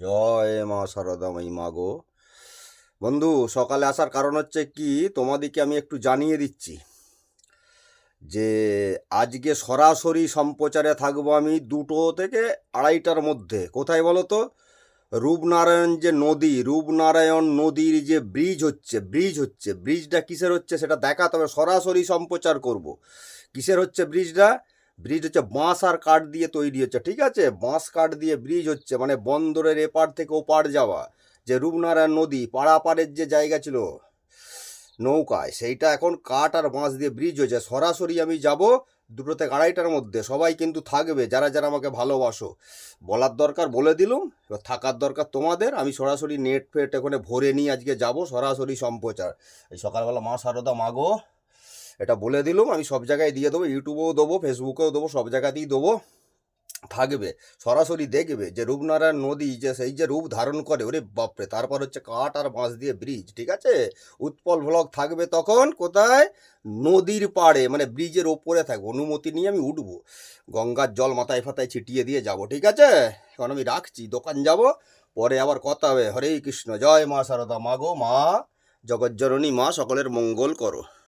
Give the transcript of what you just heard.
জয় মা সারদাময়ী মা গো। বন্ধু, সকালে আসার কারণ হচ্ছে কি? তোমাদেরকে আমি একটু জানিয়ে দিচ্ছি যে আজকে সরাসরি সম্প্রচারে থাকব আমি দুটো থেকে আড়াইটার মধ্যে। কোথায় বলো তো? রূপনারায়ণ যে নদী, রূপনারায়ণ নদীর যে ব্রিজ হচ্ছে ব্রিজ হচ্ছে। ব্রিজটা কিসের হচ্ছে সেটা দেখাতে হবে সরাসরি সম্প্রচার করব। কিসের হচ্ছে ব্রিজটা ব্রিজ হচ্ছে বাঁশ আর কাঠ দিয়ে তৈরি হচ্ছে, ঠিক আছে? বাঁশ কাঠ দিয়ে ব্রিজ হচ্ছে মানে বন্দরের এপার থেকে ওপার যাওয়া। যে রূপনারায়ণ নদী, পাড়াপাড়ের যে জায়গা ছিল, নৌকায়, সেইটা এখন কাঠ আর বাঁশ দিয়ে ব্রিজ হয়েছে। সরাসরি আমি যাব দুটো থেকে আড়াইটার মধ্যে, সবাই কিন্তু থাকবে, যারা যারা আমাকে ভালোবাসো। বলার দরকার বলে দিলুম, এবার থাকার দরকার তোমাদের, আমি সরাসরি নেট ফেট এখানে ভরে নিয়ে আজকে যাব, সরাসরি সম্প্রচার। এই সকালবেলা মা সারদা মাগো এটা বলে দিলুম, আমি সব জায়গায় দিয়ে দেবো, ইউটিউবেও দেবো, ফেসবুকেও দেবো, সব জায়গাতেই দেবো। থাকবে, সরাসরি দেখবে যে রূপনারায়ণ নদী যে সেই যে রূপ ধারণ করে, ওরে বাপরে, তারপর হচ্ছে কাঠ আর বাঁশ দিয়ে ব্রিজ, ঠিক আছে? উৎপল ব্লগ থাকবে তখন কোথায়? নদীর পাড়ে মানে ব্রিজের ওপরে থাকবে, অনুমতি নিয়ে আমি উঠবো। গঙ্গার জল মাথায় ফাতায় ছিটিয়ে দিয়ে যাব, ঠিক আছে? এখন আমি রাখছি, দোকান যাব, পরে আবার কথা হবে। হরে কৃষ্ণ, জয় মা সারদা, মা গো, মা, জগজ্জননী মা, সকলের মঙ্গল করো।